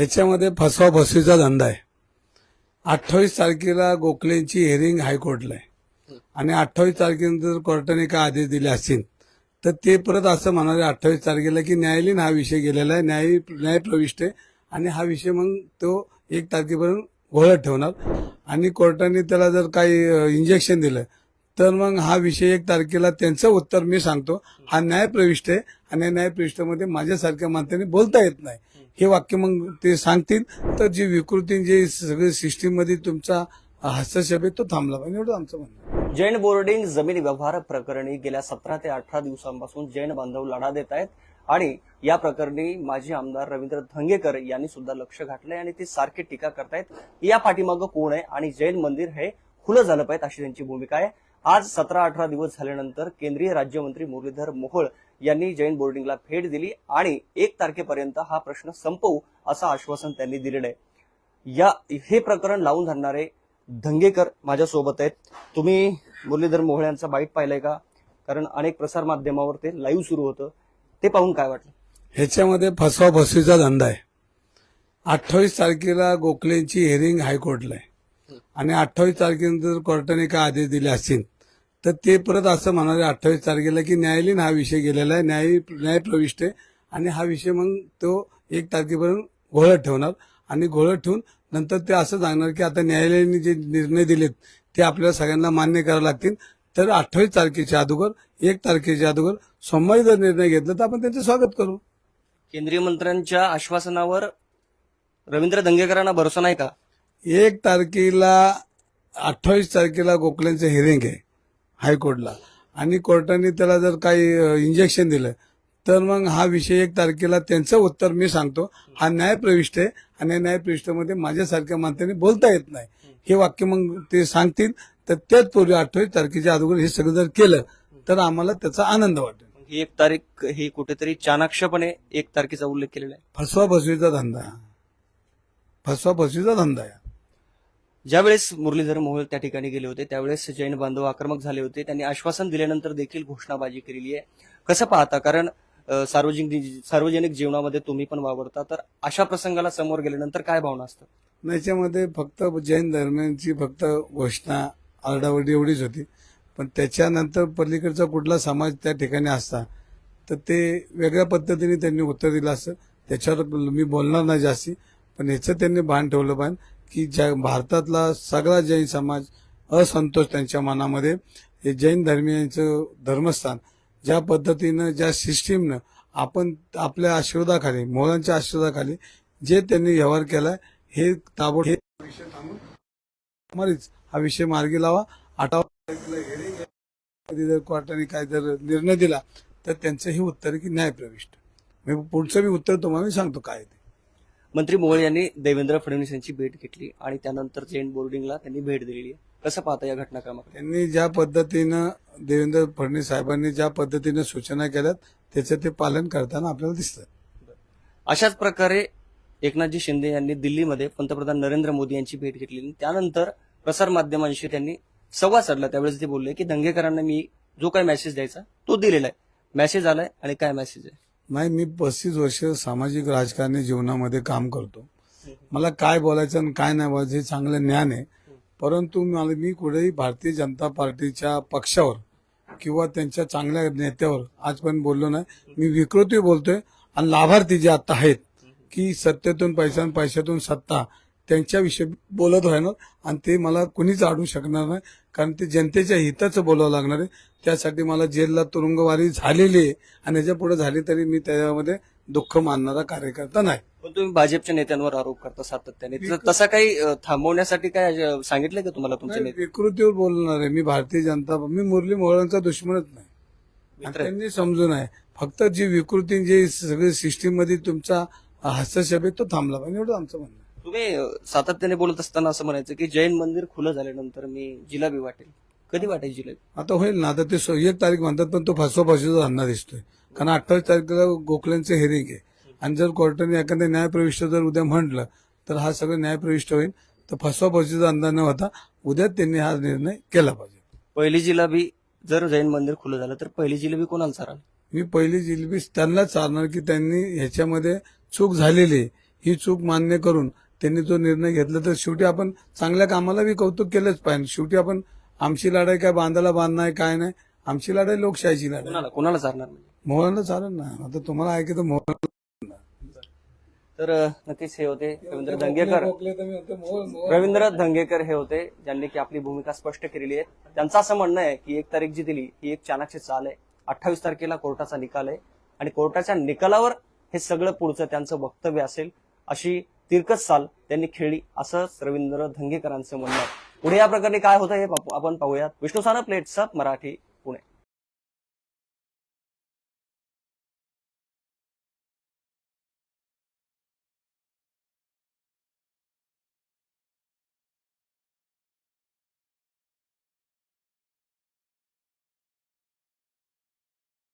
ह्याच्यामध्ये फसवा फसवीचा धंदा आहे. अठ्ठावीस तारखेला गोखलेंची हिअरिंग हायकोर्टला आहे. आणि अठ्ठावीस तारखेनंतर कोर्टाने काय आदेश दिले असतील तर ते परत असं म्हणाले अठ्ठावीस तारखेला की न्यायालयीन हा विषय गेलेला आहे न्याय न्याय प्रविष्ट आहे. आणि हा विषय मग तो एक तारखेपर्यंत घोळत ठेवणार. आणि कोर्टाने त्याला जर काही इंजेक्शन दिलं तर मग हा विषय एक तारखेला त्यांचं उत्तर मी सांगतो. हा न्याय प्रविष्ट आहे आणि या न्याय माझ्यासारख्या माणसाने बोलता येत नाही. हे वाक्य मग ते सांगतील. तर जी विकृती जे सगळी सिस्टीममध्ये तुमचा हस्तक्षेप आहे तो थांबला पाहिजे. एवढं आमचं म्हणणं जैन बोर्डिंग जमीन व्यवहार प्रकरणी गेल्या सतरा ते अठरा दिवसांपासून जैन बांधव लढा देत आहेत. आणि या प्रकरणी माजी आमदार रवींद्र धंगेकर यांनी सुद्धा लक्ष घातलंय आणि ते सारखे टीका करतायत. या पाठीमागं कोण आहे आणि जैन मंदिर हे खुलं झालं पाहिजे अशी त्यांची भूमिका आहे. आज सतरा अठरा दिवस झाल्यानंतर केंद्रीय राज्यमंत्री मुरलीधर मोहोळ यांनी जैन बोर्डिंगला भेट दिली आणि एक तारखेपर्यंत हा प्रश्न संपवू असं आश्वासन त्यांनी दिलेलं आहे. या हे प्रकरण लावून धरणारे धंगेकर माझ्यासोबत आहेत. तुम्ही मुरलीधर मोहोळ यांचा बाईट पाहिलाय का? कारण अनेक प्रसार माध्यमावर ते लाईव्ह सुरू होतं. ते पाहून काय वाटलं? ह्याच्यामध्ये फसवा फसवीचा धंदा आहे. अठ्ठावीस तारखेला गोखलेंची हिअरिंग हायकोर्टला आहे. आणि अठ्ठावीस तारखेनंतर कोर्टाने काय आदेश दिले असतील तर ते परत असं म्हणाले अठ्ठावीस तारखेला की न्यायालयीन हा विषय गेलेला आहे न्याय न्याय प्रविष्ट आहे. आणि हा विषय मग तो एक तारखेपर्यंत घोळत ठेवणार. आणि घोळत ठेवून नंतर ते असं सांगणार की आता न्यायालयाने जे निर्णय दिलेत ते आपल्याला सगळ्यांना मान्य करावे लागतील. तर अठ्ठावीस तारखेच्या अगोदर एक तारखेच्या अगोदर सोमवारी जर निर्णय घेतला तर आपण त्यांचं स्वागत करू. केंद्रीय मंत्र्यांच्या आश्वासनावर रवींद्र दंगेकरांना भरोसा नाही का? एक तारखेला अठ्ठावीस तारखेला गोखल्यांचं हिअरिंग आहे हायकोर्टला. आणि कोर्टाने त्याला जर काही इंजेक्शन दिलं तर मग हा विषय एक तारखेला त्यांचं उत्तर मी सांगतो. हा न्याय प्रविष्ट आहे आणि या न्याय प्रविष्टामध्ये माझ्यासारख्या माणसाने बोलता येत नाही. हे वाक्य मग ते सांगतील तर त्याच पूर्वी अठ्ठावीस तारखेच्या अगोदर हे सगळं जर केलं तर आम्हाला त्याचा आनंद वाटेल. ही एक तारीख ही कुठेतरी चाणाक्षपणे एक तारखेचा उल्लेख केलेला आहे. फसवा फसवीचा धंदा. फसवा फसवीचा धंदा आहे. ज्यावेळेस मुरलीधर मोहोळ त्या ठिकाणी गेले होते त्यावेळेस जैन बांधव आक्रमक झाले होते. त्यांनी आश्वासन दिल्यानंतर देखील घोषणाबाजी केलेली आहे. कसं पाहता? कारण सार्वजनिक सार्वजनिक जीवनामध्ये तुम्ही पण वावरता तर अशा प्रसंगाला समोर गेल्यानंतर काय भावना असतात? याच्यामध्ये फक्त जैन धर्मांची फक्त घोषणा आरडाओरडी एवढीच होती. पण त्याच्यानंतर पलीकडचा कुठला समाज त्या ठिकाणी असता तर ते वेगळ्या पद्धतीने त्यांनी उत्तर दिलं असतं. त्याच्यावर मी बोलणार नाही जास्ती पण ह्याचं त्यांनी भान ठेवलं पाहिजे. की ज्या भारतातला सगळा जैन समाज असंतोष त्यांच्या मनामध्ये. हे जैन धर्मियांचं धर्मस्थान ज्या पद्धतीनं ज्या सिस्टीमनं आपण आपल्या आशीर्वादाखाली मोलांच्या आशीर्वादाखाली जे त्यांनी व्यवहार केला हे ताबड हे विषय थांबून हा विषय मार्गी लावा. आठावा जर कोर्टाने काय जर निर्णय दिला तर त्यांचं हे उत्तर की न्याय प्रविष्ट मी पुढचं मी उत्तर तुम्हाला मी सांगतो काय ते. मंत्री मोहोळ यांनी देवेंद्र फडणवीस यांची भेट घेतली आणि त्यानंतर जैन बोर्डिंगला त्यांनी भेट दिलेली आहे. कसं पाहता या घटनाक्रमाकडे? त्यांनी ज्या पद्धतीनं देवेंद्र फडणवीस साहेबांनी ज्या पद्धतीनं सूचना केल्यात त्याचं ते पालन करताना आपल्याला दिसतं अशाच प्रकारे एकनाथजी शिंदे यांनी दिल्लीमध्ये पंतप्रधान नरेंद्र मोदी यांची भेट घेतली आणि त्यानंतर प्रसार माध्यमांशी त्यांनी संवाद साधला. त्यावेळेस ते बोलले की दंगेकरांना मी जो काय मेसेज द्यायचा तो दिलेला आहे. मेसेज आलाय आणि काय मेसेज आहे? नाही मी पस्तीस वर्ष सामाजिक राजकारणी जीवनामध्ये काम करतो. मला काय बोलायचं आणि काय नाही बोलायचं हे चांगलं ज्ञान आहे. परंतु मला मी कुठेही भारतीय जनता पार्टीच्या पक्षावर किंवा त्यांच्या चांगल्या नेत्यावर आजपर्यंत बोललो नाही. मी विकृती बोलतोय आणि लाभार्थी जे आता आहेत की सत्तेतून पैसा पैशातून सत्ता त्यांच्याविषयी बोलत राहणार आणि ते मला कुणीच अडू शकणार नाही. कारण ते जनतेच्या हिताचं बोलावं लागणार आहे. त्यासाठी मला जेलला तुरुंगवारी झालेली आहे. आणि याच्यापुढे झाली तरी मी त्याच्यामध्ये दुःख मानणारा कार्यकर्ता नाही. पण तुम्ही भाजपच्या नेत्यांवर आरोप करता सातत्याने. तर तसा काही अं, थांबवण्यासाठी काय अं, सांगितलंय का तुम्हाला तुमच्या नाही, नेते? विकृतीवर बोलणार आहे. मी भारतीय जनता मी मुरली मोहळांचा दुश्मनच नाही. आणि मित्र. आहे. त्यांनी समजून आहे फक्त जी विकृती जे सगळे सिस्टीममध्ये तुमचा हस्तक्षेप आहे तो थांबला पाहिजे. एवढं आमचं म्हणणं आहे. तुम्ही सातत्याने बोलत असताना असं म्हणायचं की जैन मंदिर खुलं झाल्यानंतर मी जिलाबी वाटेल. कधी वाटेल जिलाबी? आता होईल ना आता ते सो- एक तारीख म्हणतात पण तो फसवा फसवीचा धंदा दिसतोय. कारण अठ्ठावीस तारखेला गोखल्यांचं हेरिंग आहे. आणि जर कोर्टाने एखाद्या न्यायप्रविष्ट जर उद्या म्हटलं तर हा सगळं न्यायप्रविष्ट होईल. तर फसवा फसवीचा धंदा न होता उद्या त्यांनी हा निर्णय केला पाहिजे. पहिली जिलाबी जर जैन मंदिर खुलं झालं तर पहिली जिलेबी कोणाला चालेल? मी पहिली जिलबी त्यांनाच चालणार की त्यांनी ह्याच्यामध्ये चूक झालेली आहे. ही चूक मान्य करून त्यांनी जो निर्णय घेतला तर शेवटी आपण चांगल्या कामाला बी कौतुक केलंच पाहिजे. शेवटी आपण आमची लढाई काय बांधाला बांधणं आहे काय नाही. आमची लढाई लोकशाहीची लढाई. कुणाला कुणाला चालणार नाही मोहनला चालेल ना. आता तुम्हाला ऐकतं मोहन तर अ, नक्कीच हे होते रवींद्र धंगेकर. रवींद्र धंगेकर हे होते ज्यांनी की आपली भूमिका स्पष्ट केलेली आहे. त्यांचं असं म्हणणं आहे की एक तारीख जी दिली ही एक चाणक्य चाल आहे. अठ्ठावीस तारखेला कोर्टाचा निकाल आहे. आणि कोर्टाच्या निकालावर हे सगळं पुढचं त्यांचं वक्तव्य असेल अशी तिरकस चाल त्यांनी खेळली. असंच रवींद्र धंगेकरांचं म्हणणं पुढे या प्रकरणी काय होतं हे आपण पाहूयात. विष्णू सानप प्लेट्स मराठी